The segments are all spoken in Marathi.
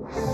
you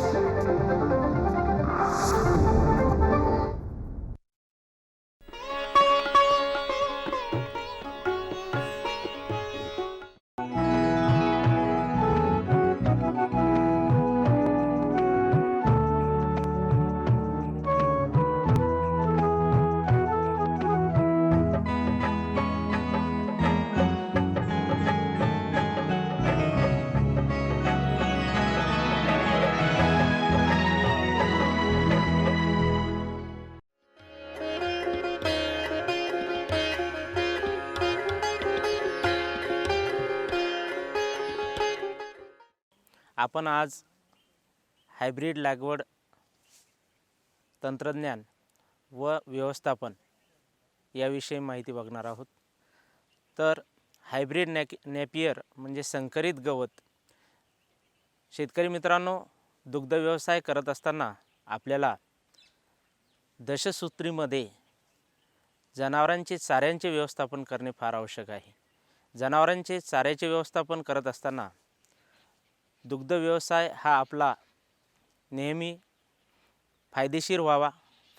आपण आज हायब्रीड लागवड तंत्रज्ञान व व्यवस्थापन याविषयी माहिती बघणार आहोत. तर हायब्रीड नॅक नॅपियर म्हणजे संकरित गवत. शेतकरी मित्रांनो दुग्ध व्यवसाय करत असताना आपल्याला दशसूत्रीमध्ये जनावरांचे चाऱ्यांचे व्यवस्थापन करणे फार आवश्यक आहे. जनावरांचे चाऱ्याचे व्यवस्थापन करत असताना दुग्ध व्यवसाय हा आपला नेहमी फायदेशीर व्हावा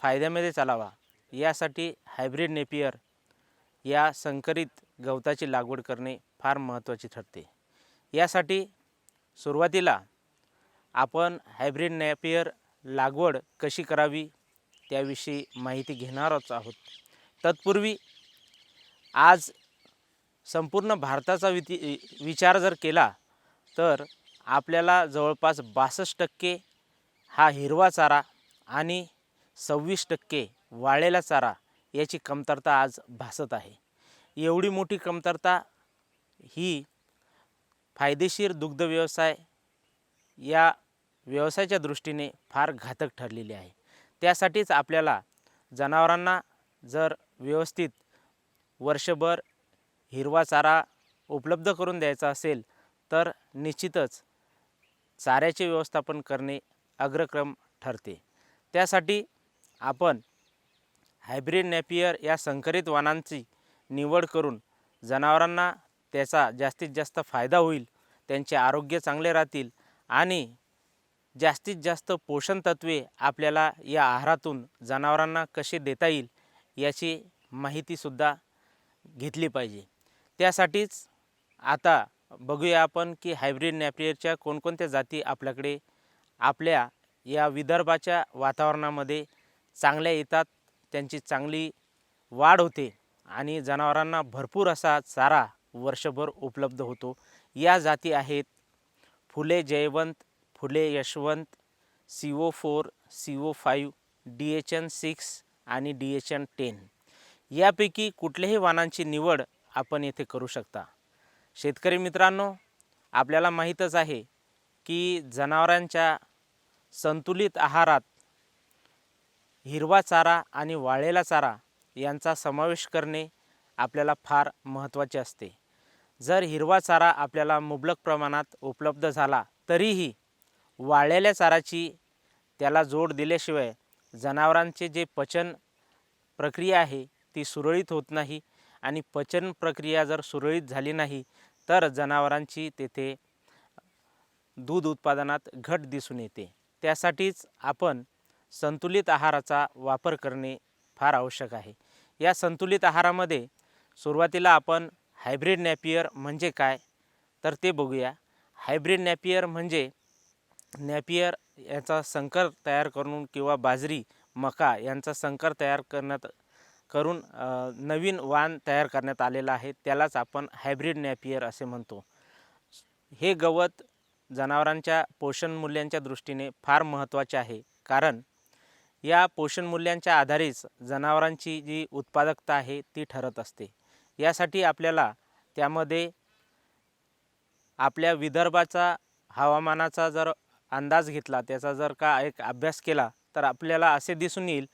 फायद्यामध्ये चालावा. यासाठी हायब्रीड नेपियर या संकरित गवताची लागवड करणे फार महत्त्वाचे ठरते. यासाठी सुरुवातीला आपण हायब्रीड नेपियर लागवड कशी करावी त्याविषयी माहिती घेणारच आहोत. तत्पूर्वी आज संपूर्ण भारताचा विती विचार जर केला तर आपल्याला जवळपास बासष्ट टक्के हा हिरवा चारा आणि सव्वीस टक्के वाळलेला चारा याची कमतरता आज भासत आहे. एवढी मोठी कमतरता ही फायदेशीर दुग्ध व्यवसाय या व्यवसायाच्या दृष्टीने फार घातक ठरलेली आहे. त्यासाठीच आपल्याला जनावरांना जर व्यवस्थित वर्षभर हिरवा चारा उपलब्ध करून द्यायचा असेल तर निश्चितच चाऱ्याचे व्यवस्थापन करणे अग्रक्रम ठरते. त्यासाठी आपण हायब्रीड नॅपियर या संकरित वाणांची निवड करून जनावरांना त्याचा जास्तीत जास्त फायदा होईल त्यांचे आरोग्य चांगले राहतील आणि जास्तीत जास्त पोषण तत्वे आपल्याला या आहारातून जनावरांना कसे देता येईल याची माहितीसुद्धा घेतली पाहिजे. त्यासाठीच आता बघूया आपण की हायब्रीड नॅपियरच्या कोणकोणत्या जाती आपल्याकडे आपल्या या विदर्भाच्या वातावरणामध्ये चांगल्या येतात त्यांची चांगली वाढ होते आणि जनावरांना भरपूर असा चारा वर्षभर उपलब्ध होतो. या जाती आहेत Phule Jaywant Phule Yashwant C O four C O five D H N six आणि डी एच एन टेन यापैकी कुठल्याही वाणांची निवड आपण येथे करू शकता. शेतकरी मित्रांनो आपल्याला माहीतच आहे की जनावरांच्या संतुलित आहारात हिरवा चारा आणि वाळलेला चारा यांचा समावेश करणे आपल्याला फार महत्त्वाचे असते. जर हिरवा चारा आपल्याला मुबलक प्रमाणात उपलब्ध झाला तरीही वाळलेल्या चाराची त्याला जोड दिल्याशिवाय जनावरांचे जे पचन प्रक्रिया आहे ती सुरळीत होत नाही आणि पचन प्रक्रिया जर सुरळीत झाली नाही तर जनावरांची तेथे दूध उत्पादनात घट दिसून येते. त्यासाठीच आपण संतुलित आहाराचा वापर करणे फार आवश्यक आहे. या संतुलित आहारामध्ये सुरुवातीला आपण हायब्रीड नॅपियर म्हणजे काय? तर ते बघूया. हायब्रीड नॅपियर म्हणजे नॅपियर याचा संकर तयार करून किंवा बाजरी मका यांचा संकर तयार करण्यात करून नवीन वाण तयार करण्यात आलेलं आहे. त्यालाच आपण हायब्रीड नॅपियर असे म्हणतो. हे गवत जनावरांच्या पोषण मूल्यांच्या दृष्टीने फार महत्त्वाचे आहे. कारण या पोषण मूल्यांच्या आधारेच जनावरांची जी उत्पादकता आहे ती ठरत असते. यासाठी आपल्याला त्यामध्ये आपल्या विदर्भाचा हवामानाचा जर अंदाज घेतला त्याचा जर का एक अभ्यास केला तर आपल्याला असे दिसून येईल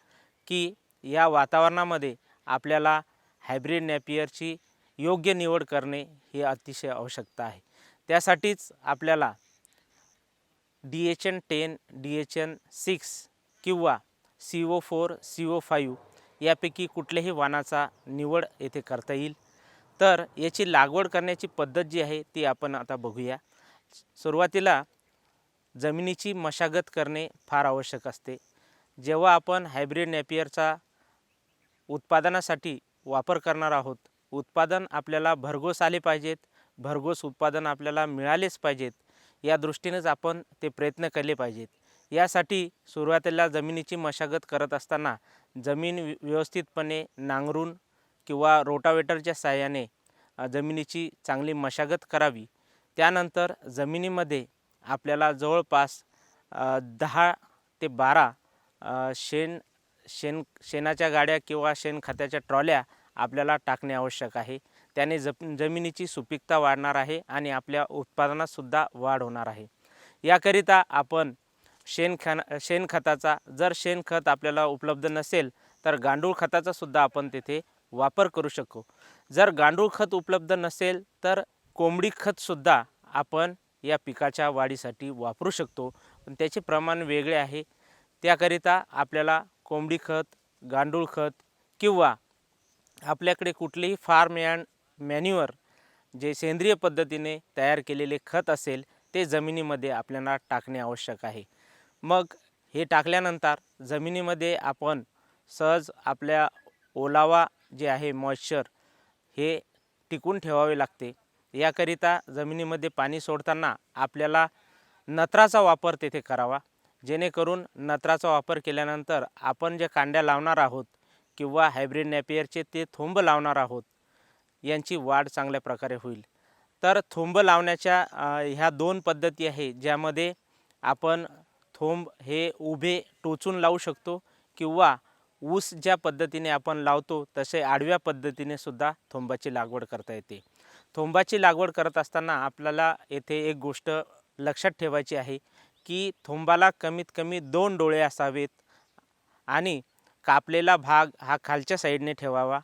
की या वातावरणामध्ये आपल्याला हायब्रीड नॅपियरची योग्य निवड करणे ही अतिशय आवश्यकता आहे. त्यासाठीच आपल्याला D H N ten D H N six किंवा C O four C O five यापैकी कुठल्याही वाणाचा निवड येथे करता येईल. तर याची लागवड करण्याची पद्धत जी आहे ती आपण आता बघूया. सुरुवातीला जमिनीची मशागत करणे फार आवश्यक असते. जेव्हा आपण हायब्रिड नॅपियरचा उत्पादनासाठी वापर करणार आहोत. उत्पादन आपल्याला भरघोस आले पाहिजेत. भरघोस उत्पादन आपल्याला मिळालेच पाहिजेत. या दृष्टीनेच आपण ते प्रयत्न केले पाहिजेत. यासाठी सुरुवातीला जमिनीची मशागत करत असताना जमीन व्यवस्थितपणे नांगरून किंवा रोटावेटरच्या साहाय्याने जमिनीची चांगली मशागत करावी. त्यानंतर जमिनीमध्ये आपल्याला जवळपास दहा ते बारा शेण शेण शेणाच्या गाड्या किंवा शेणखताच्या ट्रॉल्या आपल्याला टाकणे आवश्यक आहे. त्याने जप जमिनीची सुपीकता वाढणार आहे आणि आपल्या उत्पादनातसुद्धा वाढ होणार आहे. याकरिता आपण शेणखा शेणखताचा जर शेणखत आपल्याला उपलब्ध नसेल तर गांडूळ खताचासुद्धा आपण तेथे वापर करू शकू. जर गांडूळ खत उपलब्ध नसेल तर कोंबडी खतसुद्धा आपण या पिकाच्या वाढीसाठी वापरू शकतो. पण त्याचे प्रमाण वेगळे आहे. त्याकरिता आपल्याला कोंबडी खत गांडूळ खत किंवा आपल्याकडे कुठलेही फार्म अँड मॅन्युअर जे सेंद्रिय पद्धतीने तयार केलेले खत असेल ते जमिनीमध्ये आपल्याला टाकणे आवश्यक आहे. मग हे टाकल्यानंतर जमिनीमध्ये आपण सहज आपल्या ओलावा जे आहे मॉइश्चर हे टिकून ठेवावे लागते. याकरिता जमिनीमध्ये पाणी सोडताना आपल्याला नत्राचा वापर तेथे करावा. जेणेकरून नत्राचा वापर केल्यानंतर आपण जे कांड्या लावणार आहोत किंवा हायब्रिड नॅपियरचे ते थोंब लावणार आहोत यांची वाढ चांगल्या प्रकारे होईल. तर थोंब लावण्याच्या ह्या दोन पद्धती आहे ज्यामध्ये आपण थोंब हे उभे टोचून लावू शकतो किंवा ऊस ज्या पद्धतीने आपण लावतो तसे आडव्या पद्धतीने सुद्धा थोंबाची लागवड करता येते. थोंबाची लागवड करत असताना आपल्याला येथे एक गोष्ट लक्षात ठेवायची आहे की थोंबाला कमीत कमी दोन डोळे असावेत आणि कापलेला भाग हा खालच्या साईडने ठेवावा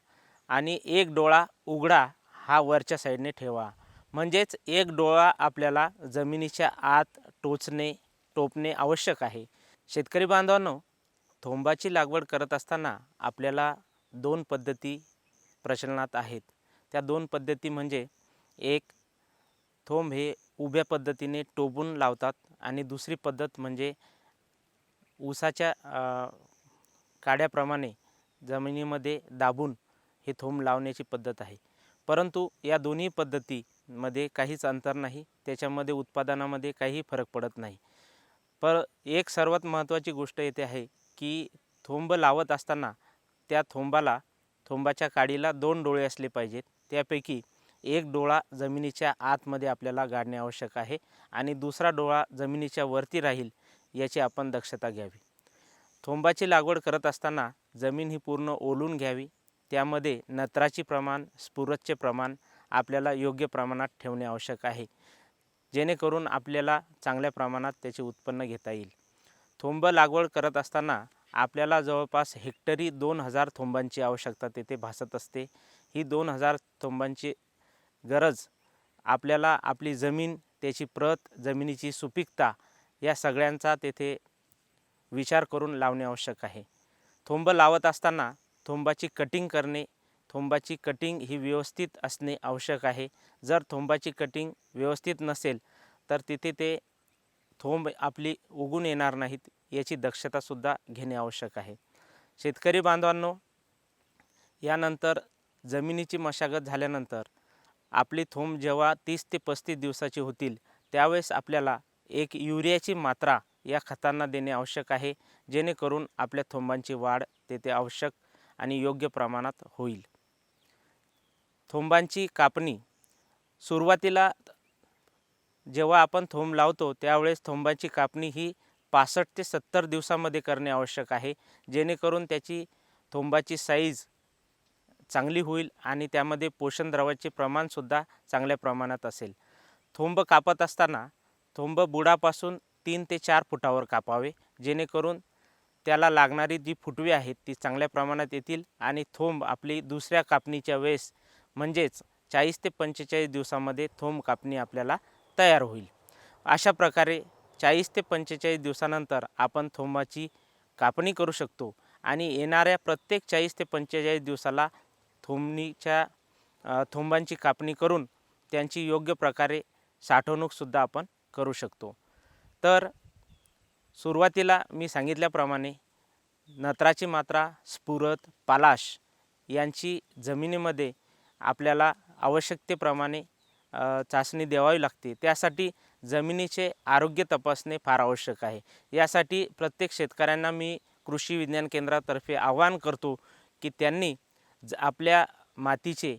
आणि एक डोळा उघडा हा वरच्या साईडने ठेवा. म्हणजेच एक डोळा आपल्याला जमिनीच्या आत टोचणे टोपणे आवश्यक आहे. शेतकरी बांधवांनो थोंबाची लागवड करत असताना आपल्याला दोन पद्धती प्रचलनात आहेत. त्या दोन पद्धती म्हणजे एक थोंब हे उभ्या पद्धतीने टोबून लावतात आणि दुसरी पद्धत म्हणजे ऊसाच्या काड्याप्रमाणे जमिनीमध्ये दाबून हे थोंब लावण्याची पद्धत आहे. परंतु या दोन्ही पद्धतीमध्ये काहीच अंतर नाही. त्याच्यामध्ये उत्पादनामध्ये काही फरक पडत नाही. पर एक सर्वात महत्त्वाची गोष्ट येते आहे की थोंब लावत असताना त्या थोंबाला थोंबाच्या काडीला दोन डोळे असले पाहिजेत. त्यापैकी एक डोळा जमिनीच्या आतमध्ये आपल्याला गाडणे आवश्यक आहे आणि दुसरा डोळा जमिनीच्या वरती राहील याची आपण दक्षता घ्यावी. थोंबाची लागवड करत असताना जमीन ही पूर्ण ओलून घ्यावी. त्यामध्ये नत्राचे प्रमाण स्फुरदचे प्रमाण आपल्याला योग्य प्रमाणात ठेवणे आवश्यक आहे. जेणेकरून आपल्याला चांगल्या प्रमाणात त्याचे उत्पन्न घेता येईल. थोंब लागवड करत असताना आपल्याला जवळपास हेक्टरी दोन हजार थोंबांची आवश्यकता तेथे भासत असते. ही दोन हजार थोंबांची गरज आपल्याला आपली जमीन त्याची प्रत जमिनीची सुपीकता या सगळ्यांचा तेथे विचार करून लावणे आवश्यक आहे. थोंब लावत असताना थोंबाची कटिंग करणे थोंबाची कटिंग ही व्यवस्थित असणे आवश्यक आहे. जर थोंबाची कटिंग व्यवस्थित नसेल तर तिथे ते थोंब आपली उगून येणार नाहीत याची दक्षतासुद्धा घेणे आवश्यक आहे. शेतकरी बांधवांनो यानंतर जमिनीची मशागत झाल्यानंतर आपली थोंब जेव्हा तीस ते पस्तीस दिवसाची होतील त्यावेळेस आपल्याला एक युरियाची मात्रा या खतांना देणे आवश्यक आहे जेणेकरून आपल्या थोंबांची वाढ तेथे आवश्यक आणि योग्य प्रमाणात होईल. थोंबांची कापणी. सुरुवातीला जेव्हा आपण थोंब लावतो त्यावेळेस थोंबाची कापणी ही पासष्ट ते सत्तर दिवसामध्ये करणे आवश्यक आहे जेणेकरून त्याची थोंबाची साईज चांगली होईल आणि त्यामध्ये पोषणद्रवाचे प्रमाणसुद्धा चांगल्या प्रमाणात असेल. थोंब कापत असताना थोंब बुडापासून तीन ते चार फुटावर कापावे जेणेकरून त्याला लागणारी जी फुटवी आहेत ती चांगल्या प्रमाणात येतील आणि थोंब आपली दुसऱ्या कापणीच्या वेळेस म्हणजेच चाळीस ते पंचेचाळीस दिवसामध्ये थोंब कापणी आपल्याला तयार होईल. अशा प्रकारे चाळीस ते पंचेचाळीस दिवसानंतर आपण थोंबाची कापणी करू शकतो आणि येणाऱ्या प्रत्येक चाळीस ते पंचेचाळीस दिवसाला थोंबणीच्या थुंबांची थोंबांची कापणी करून त्यांची योग्य प्रकारे साठवणूकसुद्धा आपण करू शकतो. तर सुरुवातीला मी सांगितल्याप्रमाणे नत्राची मात्रा स्फुरत पालाश यांची जमिनीमध्ये आपल्याला आवश्यकतेप्रमाणे चाचणी द्यावी लागते. त्यासाठी जमिनीचे आरोग्य तपासणे फार आवश्यक आहे. यासाठी प्रत्येक शेतकऱ्यांना मी कृषी विज्ञान केंद्रातर्फे आवाहन करतो की त्यांनी ज आपल्या मातीचे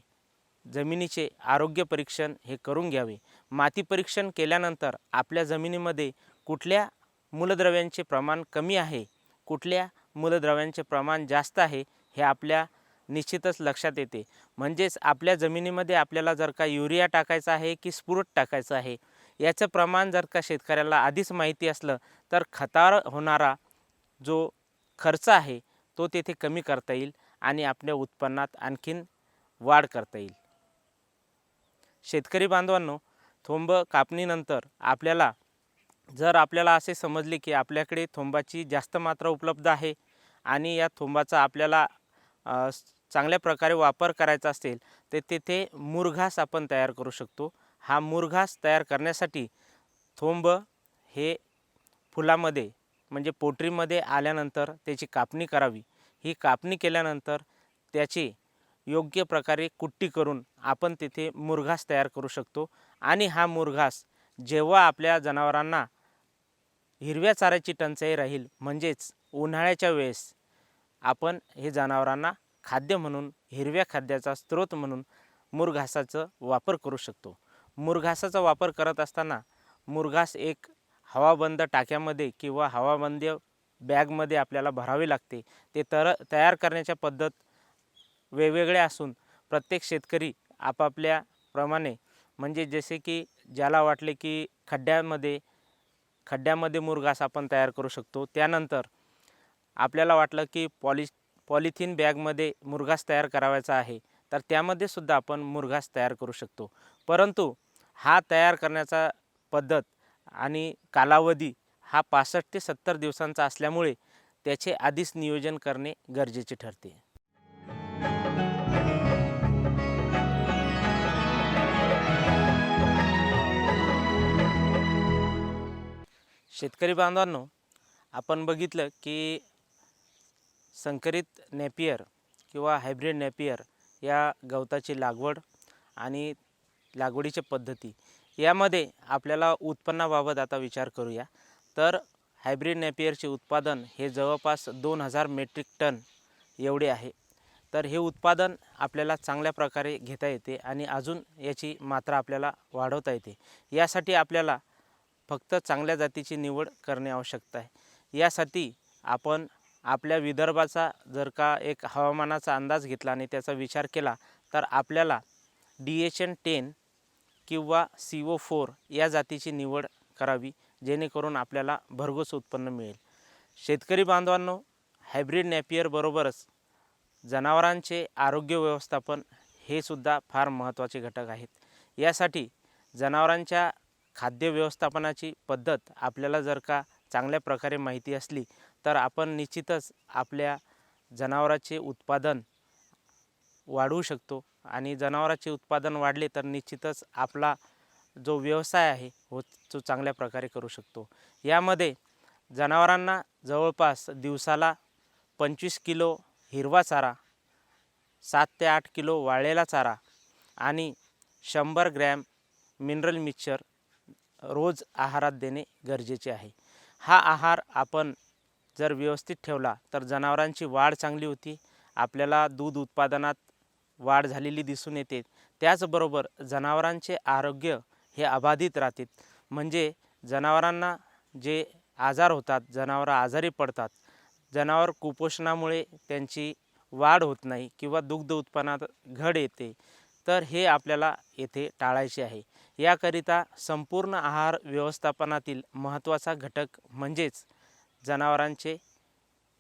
जमिनीचे आरोग्य परीक्षण हे करून घ्यावे. माती परीक्षण केल्यानंतर आपल्या जमिनीमध्ये कुठल्या मूलद्रव्यांचे प्रमाण कमी आहे? कुठल्या मूलद्रव्यांचे प्रमाण जास्त आहे? हे आपल्या निश्चितच लक्षात येते. म्हणजेच आपल्या जमिनीमध्ये आपल्याला जर का युरिया टाकायचा आहे की स्फुरट टाकायचं आहे याचं प्रमाण जर का शेतकऱ्याला आधीच माहिती असलं तर खतावर होणारा जो खर्च आहे तो तेथे कमी करता येईल. आणि आपल्या उत्पन्नात आणखीन वाढ करता येईल. शेतकरी बांधवांनो थोंब कापणीनंतर आपल्याला जर आपल्याला असे समजले की आपल्याकडे थोंबाची जास्त मात्रा उपलब्ध आहे आणि या थोंबाचा आपल्याला चांगल्या प्रकारे वापर करायचा असेल तर तेथे मुरघास आपण तयार करू शकतो. हा मुरघास तयार करण्यासाठी थोंब हे फुलामध्ये म्हणजे पोटरीमध्ये आल्यानंतर त्याची कापणी करावी. ही कापणी केल्यानंतर त्याची योग्य प्रकारे कुट्टी करून आपण तिथे मुरघास तयार करू शकतो. आणि हा मुरघास जेव्हा आपल्या जनावरांना हिरव्या चाऱ्याची टंचाई राहील म्हणजेच उन्हाळ्याच्या वेळेस आपण हे जनावरांना खाद्य म्हणून हिरव्या खाद्याचा स्रोत म्हणून मुरघासाचं वापर करू शकतो. मुरघासाचा वापर करत असताना मुरघास एक हवाबंद टाक्यामध्ये किंवा हवाबंद बॅगमध्ये आपल्याला भरावे लागते. ते तर तयार करण्याच्या पद्धत वेगवेगळ्या असून प्रत्येक शेतकरी आपापल्या प्रमाणे म्हणजे जसे की ज्याला वाटले की खड्ड्यामध्ये खड्ड्यामध्ये मुरघास आपण तयार करू शकतो. त्यानंतर आपल्याला वाटलं की पॉलि पॉलिथिन बॅगमध्ये मुरघास तयार करावायचा आहे तर त्यामध्ये सुद्धा आपण मुरघास तयार करू शकतो. परंतु हा तयार करण्याचा पद्धत आणि कालावधी हा पासष्ट ते सत्तर दिवसांचा असल्यामुळे त्याचे आधीच नियोजन करणे गरजेचे ठरते. शेतकरी बांधवांनो आपण बघितलं की संकरित नेपियर किंवा हायब्रिड नेपियर या गवताची लागवड आणि लागवडीच्या पद्धती यामध्ये आपल्याला उत्पन्नाबाबत आता विचार करूया. तर हायब्रिड नेपियरचे उत्पादन हे जवळपास दोन हजार मेट्रिक टन एवढे आहे. तर हे उत्पादन आपल्याला चांगल्या प्रकारे घेता येते आणि अजून याची मात्रा आपल्याला वाढवता येते. यासाठी आपल्याला फक्त चांगल्या जातीची निवड करणे आवश्यकता आहे. यासाठी आपण आपल्या विदर्भाचा जर का एक हवामानाचा अंदाज घेतला आणि त्याचा विचार केला तर आपल्याला डी एच एन टेन किंवा सी ओ फोर या जातीची निवड करावी. जेणेकरून आपल्याला भरघोस उत्पन्न मिळेल. शेतकरी बांधवांनो हायब्रिड नॅपियरबरोबरच जनावरांचे आरोग्य व्यवस्थापन हे सुद्धा फार महत्त्वाचे घटक आहेत. यासाठी जनावरांच्या खाद्य व्यवस्थापनाची पद्धत आपल्याला जर का चांगल्या प्रकारे माहिती असली तर आपण निश्चितच आपल्या जनावराचे उत्पादन वाढवू शकतो आणि जनावराचे उत्पादन वाढले तर निश्चितच आपला जो व्यवसाय आहे हो तो चांगल्या प्रकारे करू शकतो. यामध्ये जनावरांना जवळपास दिवसाला पंचवीस किलो हिरवा चारा सात ते आठ किलो वाळलेला चारा आणि शंभर ग्रॅम मिनरल मिक्सचर रोज आहारात देणे गरजेचे आहे. हा आहार आपण जर व्यवस्थित ठेवला तर जनावरांची वाढ चांगली होती. आपल्याला दूध उत्पादनात वाढ झालेली दिसून येते. त्याचबरोबर जनावरांचे आरोग्य हे अबाधित राहतात म्हणजे जनावरांना जे आजार होतात जनावरं आजारी पडतात जनावर कुपोषणामुळे त्यांची वाढ होत नाही किंवा दुग्ध उत्पन्नात घट येते तर हे आपल्याला येथे टाळायचे आहे. याकरिता संपूर्ण आहार व्यवस्थापनातील महत्त्वाचा घटक म्हणजेच जनावरांचे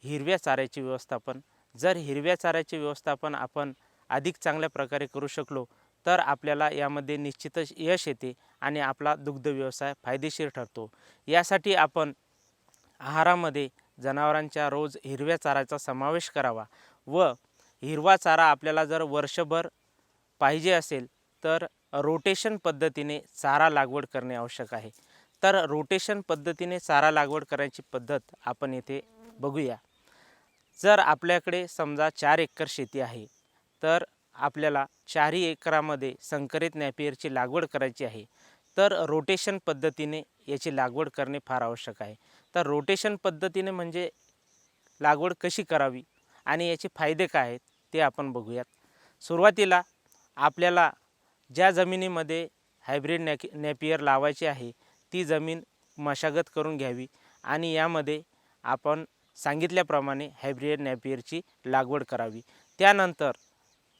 हिरव्या चाऱ्याचे व्यवस्थापन. जर हिरव्या चाऱ्याचे व्यवस्थापन आपण अधिक चांगल्या प्रकारे करू शकलो तर आपल्याला यामध्ये निश्चितच यश येते आणि आपला दुग्ध व्यवसाय फायदेशीर ठरतो. यासाठी आपण आहारामध्ये जनावरांच्या रोज हिरव्या चाराचा समावेश करावा व हिरवा चारा आपल्याला जर वर्षभर पाहिजे असेल तर रोटेशन पद्धतीने चारा लागवड करणे आवश्यक आहे. तर रोटेशन पद्धतीने चारा लागवड करायची पद्धत आपण येथे बघूया. जर आपल्याकडे समजा चार एकर शेती आहे तर आपल्याला चारही एकरामध्ये संकरित नॅपियरची लागवड करायची आहे. तर रोटेशन पद्धतीने याची लागवड करणे फार आवश्यक आहे. तर रोटेशन पद्धतीने म्हणजे लागवड कशी करावी आणि याचे फायदे काय आहेत ते आपण बघूयात. सुरुवातीला आपल्याला ज्या जमिनीमध्ये हायब्रिड नॅक नॅपियर लावायची आहे ती जमीन मशागत करून घ्यावी आणि यामध्ये आपण सांगितल्याप्रमाणे हायब्रिड नॅपियरची लागवड करावी. त्यानंतर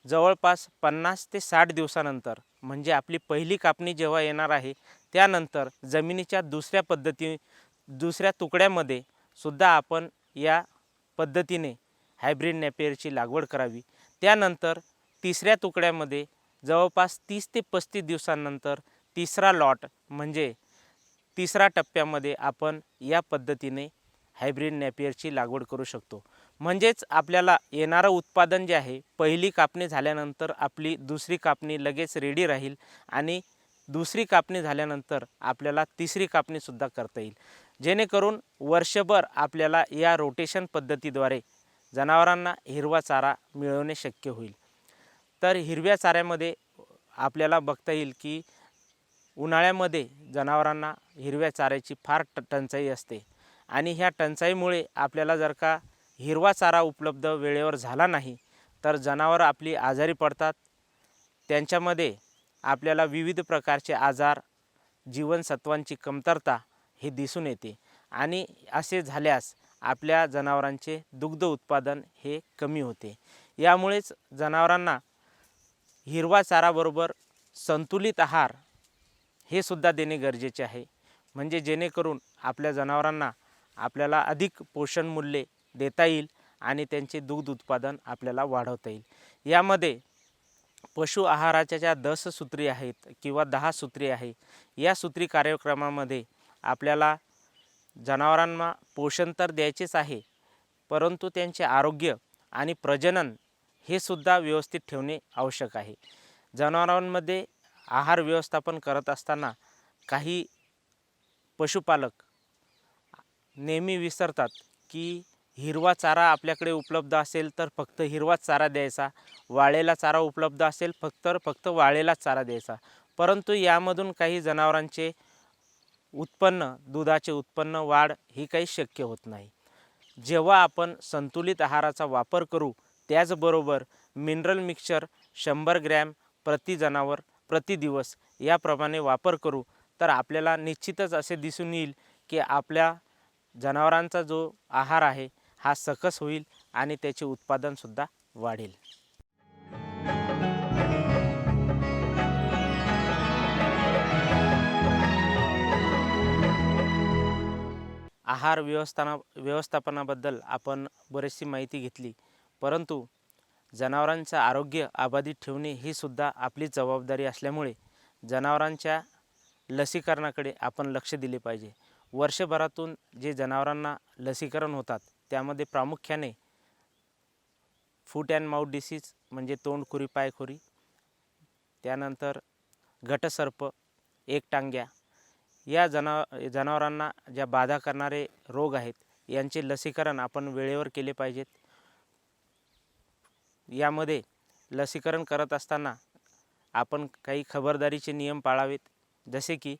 जवळपास पन्नास ते साठ दिवसानंतर म्हणजे आपली पहिली कापणी जेव्हा येणार आहे त्यानंतर जमिनीच्या दुसऱ्या पद्धती दुसऱ्या तुकड्यामध्ये सुद्धा आपण या पद्धतीने हायब्रिड नॅपियरची लागवड करावी. त्यानंतर तिसऱ्या तुकड्यामध्ये जवळपास तीस ते पस्तीस दिवसांनंतर तिसरा लॉट म्हणजे तिसरा टप्प्यामध्ये आपण या पद्धतीने हायब्रिड नॅपियरची लागवड करू शकतो. म्हणजेच आपल्याला येणारं उत्पादन जे आहे पहिली कापणी झाल्यानंतर आपली दुसरी कापणी लगेच रेडी राहील आणि दुसरी कापणी झाल्यानंतर आपल्याला तिसरी कापणीसुद्धा करता येईल. जेणेकरून वर्षभर आपल्याला या रोटेशन पद्धतीद्वारे जनावरांना हिरवा चारा मिळवणे शक्य होईल. तर हिरव्या चाऱ्यामध्ये आपल्याला बघता येईल की उन्हाळ्यामध्ये जनावरांना हिरव्या चाऱ्याची फार ट टंचाई असते आणि ह्या टंचाईमुळे आपल्याला जर का हिरवा चारा उपलब्ध वेळेवर झाला नाही तर जनावरं आपली आजारी पडतात. त्यांच्यामध्ये आपल्याला विविध प्रकारचे आजार जीवनसत्वांची कमतरता हे दिसून येते आणि असे झाल्यास आपल्या जनावरांचे दुग्ध उत्पादन हे कमी होते. यामुळेच जनावरांना हिरवा चाराबरोबर संतुलित आहार हे सुद्धा देणे गरजेचे आहे. म्हणजे जेणेकरून आपल्या जनावरांना आपल्याला अधिक पोषणमूल्ये देता येईल आणि त्यांचे दूध उत्पादन आपल्याला वाढवता येईल. यामध्ये पशु आहाराच्या ज्या दस सूत्री आहेत किंवा दहा सूत्री आहे या सूत्री कार्यक्रमामध्ये आपल्याला जनावरांना पोषण तर द्यायचेच आहे परंतु त्यांचे आरोग्य आणि प्रजनन हे सुद्धा व्यवस्थित ठेवणे आवश्यक आहे. जनावरांमध्ये आहार व्यवस्थापन करत असताना काही पशुपालक नेहमी विसरतात की हिरवा चारा आपल्याकडे उपलब्ध असेल तर फक्त हिरवाच चारा द्यायचा. वाळेला चारा उपलब्ध असेल फक्त फक्त वाळेलाच चारा द्यायचा. परंतु यामधून काही जनावरांचे उत्पन्न दुधाचे उत्पन्न वाढ ही काही शक्य होत नाही. जेव्हा आपण संतुलित आहाराचा वापर करू त्याचबरोबर मिनरल मिक्सचर शंभर ग्रॅम प्रति जनावर प्रति दिवस याप्रमाणे वापर करू तर आपल्याला निश्चितच असे दिसून येईल की आपल्या जनावरांचा जो आहार आहे हा सकस होईल आणि त्याचे उत्पादनसुद्धा वाढेल. आहार व्यवस्थाना व्यवस्थापनाबद्दल आपण बरीचशी माहिती घेतली परंतु जनावरांचं आरोग्य अबाधित ठेवणे ही सुद्धा आपली जबाबदारी असल्यामुळे जनावरांच्या लसीकरणाकडे आपण लक्ष दिले पाहिजे. वर्षभरातून जे जनावरांना लसीकरण होतात त्यामध्ये प्रामुख्याने फूट अँड माउथ डिसीज म्हणजे तोंडखुरी पायखुरी त्यानंतर घटसर्प एकटांग्या या जना जनावरांना ज्या बाधा करणारे रोग आहेत यांचे लसीकरण आपण वेळेवर केले पाहिजेत. यामध्ये लसीकरण करत असताना आपण काही खबरदारीचे नियम पाळावेत. जसे की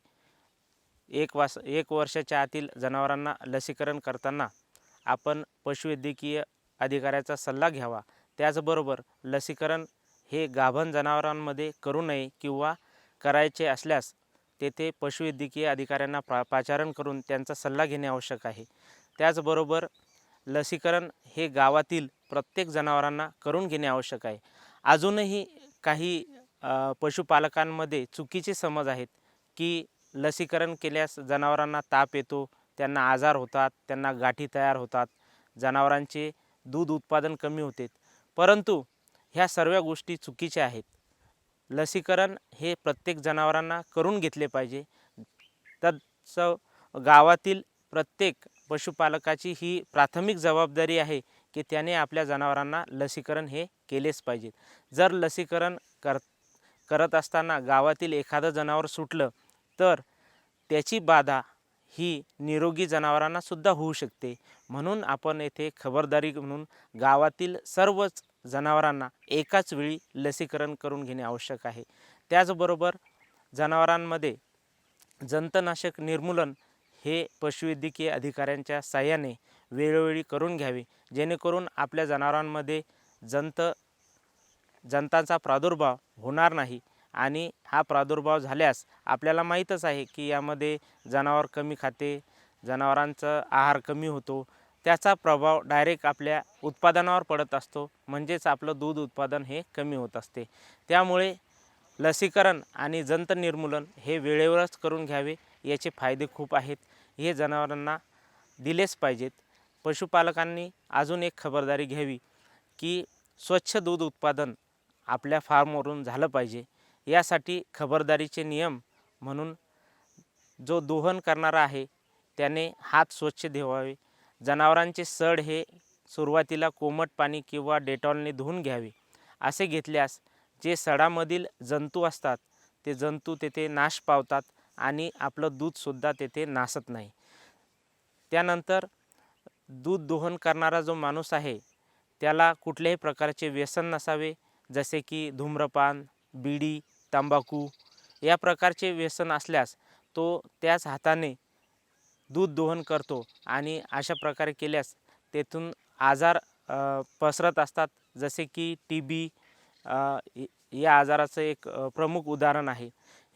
एक वास एक वर्षाच्या आतील जनावरांना लसीकरण करताना आपण पशुवैद्यकीय अधिकाऱ्याचा सल्ला घ्यावा. त्याचबरोबर लसीकरण हे गाभण जनावरांमध्ये करू नये किंवा करायचे असल्यास तेथे पशुवैद्यकीय अधिकाऱ्यांना पा पाचारण करून त्यांचा सल्ला घेणे आवश्यक आहे. त्याचबरोबर लसीकरण हे गावातील प्रत्येक जनावरांना करून घेणे आवश्यक आहे. अजूनही काही पशुपालकांमध्ये चुकीचे समज आहेत की लसीकरण केल्यास जनावरांना ताप येतो त्यांना आजार होतात त्यांना गाठी तयार होतात जनावरांचे दूध उत्पादन कमी होते. परंतु ह्या सर्व गोष्टी चुकीच्या आहेत. लसीकरण हे प्रत्येक जनावरांना करून घेतले पाहिजे. तत्सव गावातील प्रत्येक पशुपालकाची ही प्राथमिक जबाबदारी आहे की त्याने आपल्या जनावरांना लसीकरण हे केलेच पाहिजे. जर लसीकरण कर करत असताना गावातील एखादं जनावर सुटलं तर त्याची बाधा ही निरोगी जनावरांना सुद्धा होऊ शकते. म्हणून आपण येथे खबरदारी म्हणून गावातील सर्वच जनावरांना एकाच वेळी लसीकरण करून घेणे आवश्यक आहे. त्याचबरोबर जनावरांमध्ये जंतनाशक निर्मूलन हे पशुवैद्यकीय अधिकाऱ्यांच्या साह्याने वेळोवेळी करून घ्यावे. जेणेकरून आपल्या जनावरांमध्ये जंत जंतांचा प्रादुर्भाव होणार नाही. आणि हा प्रादुर्भाव झाल्यास आपल्याला माहीतच आहे की यामध्ये जनावर कमी खाते जनावरांचा आहार कमी होतो. त्याचा प्रभाव डायरेक्ट आपल्या उत्पादनावर पडत असतो. म्हणजेच आपलं दूध उत्पादन हे कमी होत असते. त्यामुळे लसीकरण आणि जंत निर्मूलन हे वेळेवरच करून घ्यावे याचे फायदे खूप आहेत. हे जनावरांना दिलेच पाहिजेत. पशुपालकांनी अजून एक खबरदारी घ्यावी की स्वच्छ दूध उत्पादन आपल्या फार्मवरून झालं पाहिजे. यासाठी खबरदारीचे नियम म्हणून जो दोहन करणारा आहे त्याने हात स्वच्छ धुवावे. जनावरांचे सड हे सुरुवातीला कोमट पाणी किंवा डेटॉलने धुवून घ्यावे. असे घेतल्यास जे सडामधील जंतू असतात ते जंतू तेथे नाश पावतात आणि आपलं दूधसुद्धा तेथे नासत नाही. त्यानंतर दूध दोहन करणारा जो माणूस आहे त्याला कुठल्याही प्रकारचे व्यसन नसावे जसे की धूम्रपान बीडी तंबाखू या प्रकारचे व्यसन असल्यास तो त्याच हाताने दूध दोहन करतो आणि अशा प्रकारे केल्यास तेथून आजार पसरत असतात. जसे की टी बी या आजाराचं एक प्रमुख उदाहरण आहे.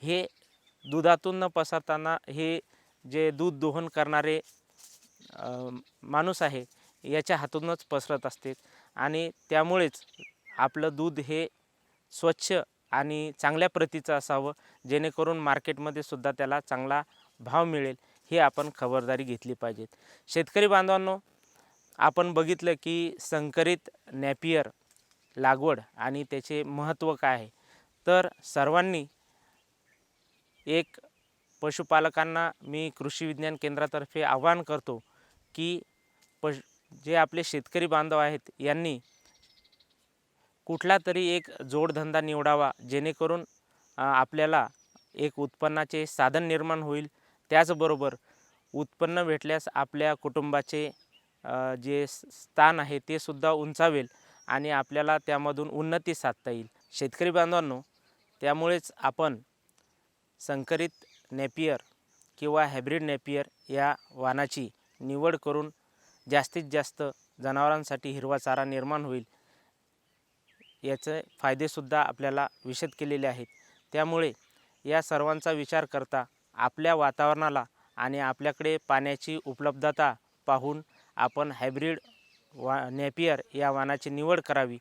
हे दुधातून न पसरताना हे जे दूध दोहन करणारे माणूस आहे याच्या हातूनच पसरत असते. आणि त्यामुळेच आपलं दूध हे स्वच्छ आणि चांगल्या प्रतीचं असावं जेणेकरून मार्केटमध्ये सुद्धा त्याला चांगला भाव मिळेल हे आपण खबरदारी घेतली पाहिजेत. शेतकरी बांधवांनो आपण बघितलं की संकरित नॅपियर लागवड आणि त्याचे महत्त्व काय आहे? तर सर्वांनी एक पशुपालकांना मी कृषी विज्ञान केंद्रातर्फे आवाहन करतो की पश जे आपले शेतकरी बांधव आहेत यांनी कुठला तरी एक जोडधंदा निवडावा जेणेकरून आपल्याला एक उत्पन्नाचे साधन निर्माण होईल. त्याचबरोबर उत्पन्न भेटल्यास आपल्या कुटुंबाचे जे स्थान आहे ते सुद्धा उंचावेल आणि आपल्याला त्यामधून उन्नती साधता येईल. शेतकरी बांधवांनो त्यामुळेच आपण संकरित नेपियर किंवा हायब्रिड नेपियर या वाणाची निवड करून जास्तीत जास्त जनावरांसाठी हिरवा चारा निर्माण होईल. याचे फायदेसुद्धा आपल्याला विशद केलेले आहेत. त्यामुळे या सर्वांचा विचार करता आपल्या वातावरणाला आणि आपल्याकडे पाण्याची उपलब्धता पाहून आपण हायब्रीड वा नेपियर या वाणाची निवड करावी.